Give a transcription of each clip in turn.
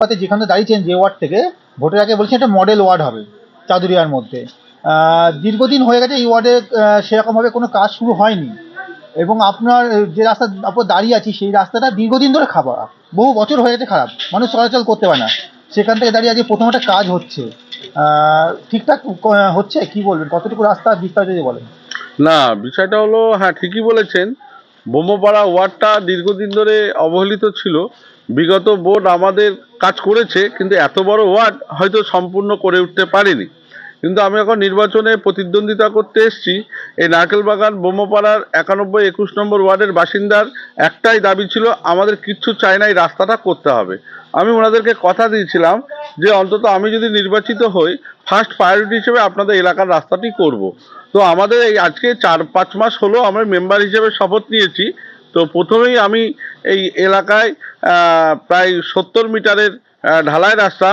পাতে যেখানে দাঁড়িয়েছেন যে ওয়ার্ড থেকে, ভোটের আগে বলছেন একটা মডেল ওয়ার্ড হবে চাদুরিয়ার মধ্যে। দীর্ঘদিন হয়ে গেছে এই ওয়ার্ডে সেরকমভাবে কোনো কাজ শুরু হয়নি। এবং আপনার যে রাস্তার উপর দাঁড়িয়ে আছি, সেই রাস্তাটা দীর্ঘদিন ধরে খারাপ। বহু বছর হয়ে গেছে খারাপ। মানুষ চলাচল করতে পারে না। সেখান থেকে দাঁড়িয়ে আজকে প্রথম একটা কাজ হচ্ছে। ঠিকঠাক হচ্ছে? কি বলবেন? কতটুকু রাস্তা বিস্তারিত যদি বলেন। না, বিষয়টা হলো হ্যাঁ ঠিকই বলেছেন। বোমোপাড়া ওয়ার্ডটা দীর্ঘদিন ধরে অবহেলিত ছিল। বিগত বোর্ড আমাদের কাজ করেছে, কিন্তু এত বড় ওয়ার্ড হয়তো সম্পূর্ণ করে উঠতে পারেনি। কিন্তু আমি এখন নির্বাচনে প্রতিদ্বন্দ্বিতা করতে এসেছি। এই নারকেলবাগান বোমোপাড়ার একানব্বই একুশ নম্বর ওয়ার্ডের বাসিন্দার একটাই দাবি ছিল, আমাদের কিচ্ছু চাই না, এই রাস্তাটা করতে হবে। আমি ওনাদেরকে কথা দিয়েছিলাম যে, অন্তত আমি যদি নির্বাচিত হই ফার্স্ট প্রায়োরিটি হিসেবে আপনাদের এলাকার রাস্তাটি করব। তো আমাদের এই আজকে চার, পাঁচ মাস হলো আমরা মেম্বার হিসেবে শপথ নিয়েছি। তো প্রথমেই আমি এই এলাকায় প্রায় সত্তর মিটারের ঢালাই রাস্তা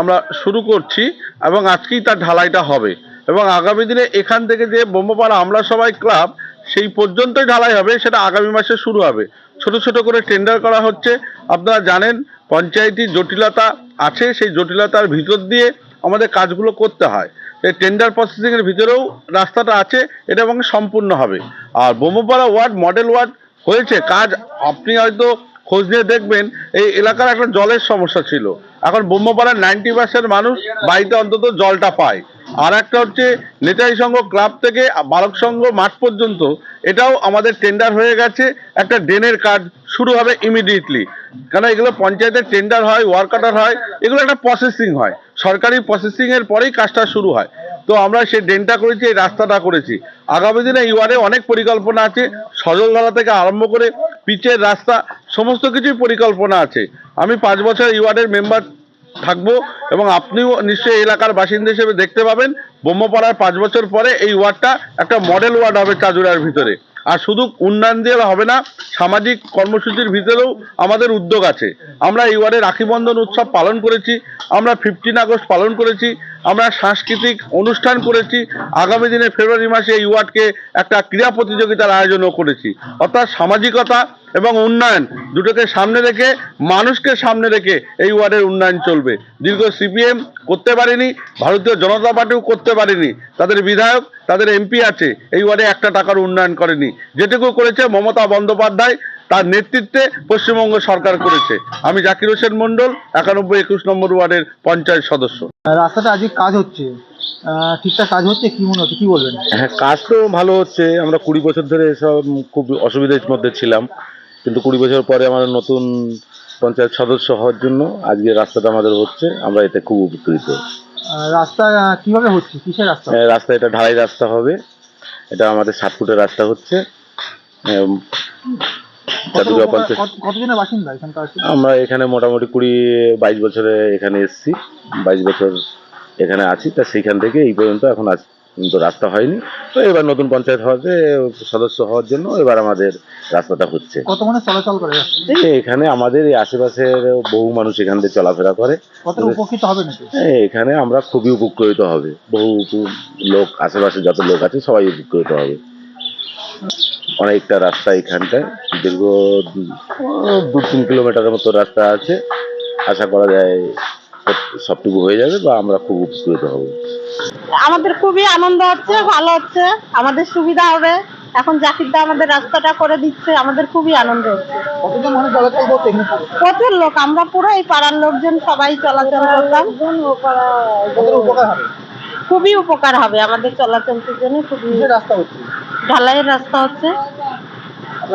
আমরা শুরু করছি এবং আজকেই তার ঢালাইটা হবে। এবং আগামী দিনে এখান থেকে যে বোম্বাপাড়া আমরা সবাই ক্লাব, সেই পর্যন্তই ঢালাই হবে, সেটা আগামী মাসে শুরু হবে। ছোট ছোট করে টেন্ডার করা হচ্ছে। আপনারা জানেন, পঞ্চায়েতি জটিলতা আছে, সেই জটিলতার ভিতর দিয়ে আমাদের কাজগুলো করতে হয়। এই টেন্ডার প্রসেসিংয়ের ভিতরেও রাস্তাটা আছে, এটা এবং সম্পূর্ণ হবে। আর বোমপাড়া ওয়ার্ড, মডেল ওয়ার্ড হয়েছে, কাজ আপনি হয়তো খোঁজ নিয়ে দেখবেন, এই এলাকার একটা জলের সমস্যা ছিল। এখন বোম্বাপাড়ার নাইনটি পার্সেন্ট মানুষ বাড়িতে অন্তত জলটা পায়। আর একটা হচ্ছে, নেতাজি সংঘ ক্লাব থেকে বালক সংঘ মাঠ পর্যন্ত, এটাও আমাদের টেন্ডার হয়ে গেছে। একটা ড্রেনের কাজ শুরু হবে ইমিডিয়েটলি কেন, এগুলো পঞ্চায়েতের টেন্ডার হয় ওয়ার্কাটার হয়, এগুলো একটা প্রসেসিং হয়। সরকারি প্রসেসিং এর পরেই কাজটা শুরু হয়। তো আমরা সেই ড্রেনটা করেছি, এই রাস্তাটা করেছি। আগামী দিনে ওয়ার্ডে অনেক পরিকল্পনা আছে। সজলধারা থেকে আরম্ভ করে পিচের রাস্তা সমস্ত কিছুই পরিকল্পনা আছে। আমি পাঁচ বছর এই ওয়ার্ডের মেম্বার থাকব এবং আপনিও নিশ্চয়ই এলাকার বাসিন্দা হিসেবে দেখতে পাবেন, ব্রহ্মপাড়ার পাঁচ বছর পরে এই ওয়ার্ডটা একটা মডেল ওয়ার্ড হবে চাজুরার ভিতরে। আর শুধু উন্নয়ন দিয়ে হবে না, সামাজিক কর্মসূচির ভিতরেও আমাদের উদ্যোগ আছে। আমরা এই ওয়ার্ডে রাখি বন্ধন উৎসব পালন করেছি, আমরা ফিফটিন আগস্ট পালন করেছি আমরা সাংস্কৃতিক অনুষ্ঠান করেছি। আগামী দিনে ফেব্রুয়ারি মাসে এই ওয়ার্ডকে একটা ক্রীড়া প্রতিযোগিতার আয়োজনও করেছি। অর্থাৎ সামাজিকতা এবং উন্নয়ন দুটোকে সামনে রেখে, মানুষকে সামনে রেখে এই ওয়ার্ডের উন্নয়ন চলবে। দীর্ঘ সিপিএম করতে পারেনি, ভারতীয় জনতা পার্টিও করতে পারেনি। তাদের বিধায়ক, তাদের এমপি আছে, এই ওয়ার্ডে একটা টাকার উন্নয়ন করেনি। যেটুকু করেছে মমতা বন্দ্যোপাধ্যায় তার নেতৃত্বে পশ্চিমবঙ্গ সরকার করেছে। আমি জাকির হোসেন মন্ডল একানব্বই একুশ নম্বর ওয়ার্ডের পঞ্চায়েত সদস্য। রাস্তাটা আজকে কাজ হচ্ছে। ঠিকঠাক কাজ হচ্ছে? কি মনে হচ্ছে? কি বলবেন? হ্যাঁ কাজ তো ভালো হচ্ছে। আমরা কুড়ি বছর ধরে এসব খুব অসুবিধার মধ্যে ছিলাম। কিন্তু কুড়ি বছর পরে আমাদের নতুন পঞ্চায়েত সদস্য হওয়ার জন্য আজকে রাস্তাটা আমাদের হচ্ছে। আমরা এতে খুব উপকৃত। রাস্তা কীভাবে হচ্ছে? কিসের রাস্তা? রাস্তা এটা ঢালাই রাস্তা হবে। এটা আমাদের সাত ফুটের রাস্তা হচ্ছে। পঞ্চায়েত কত- বাসিন্দা এখানকার আমরা এখানে মোটামুটি কুড়ি বাইশ বছরে এখানে এসেছি। বাইশ বছর এখানে আছি তা সেইখান থেকে এই পর্যন্ত এখন আজ কিন্তু রাস্তা হয়নি। তো এবার নতুন পঞ্চায়েত হওয়াতে সদস্য হওয়ার জন্য এবার আমাদের রাস্তাটা হচ্ছে। কত মানুষ চলাচল করে? এখানে আমাদের এই আশেপাশের বহু মানুষ এখান থেকে চলাফেরা করে। কত উপকৃত হবে এখানে আমরা খুবই উপকৃত হবে। বহু লোক আশেপাশে যত লোক আছে সবাই উপকৃত হবে। অনেকটা রাস্তা এখানটায়। দীর্ঘ দু- তিন কিলোমিটারের মতো রাস্তা আছে। আশা করা যায় সবটুকু হয়ে যাবে বা আমরা খুব উপকৃত হব। আমাদের খুবই আনন্দ হচ্ছে ভালো হচ্ছে আমাদের সুবিধা হবে। এখন জাকিরদা আমাদের রাস্তাটা করে দিচ্ছে আমাদের খুবই আনন্দ হচ্ছে। প্রচুর লোক আমরা পুরো এই পাড়ার লোকজন সবাই চলাচল হবে? খুবই উপকার হবে আমাদের চলাচলের জন্য খুবই রাস্তা হচ্ছে? ঢালাইয়ের রাস্তা হচ্ছে।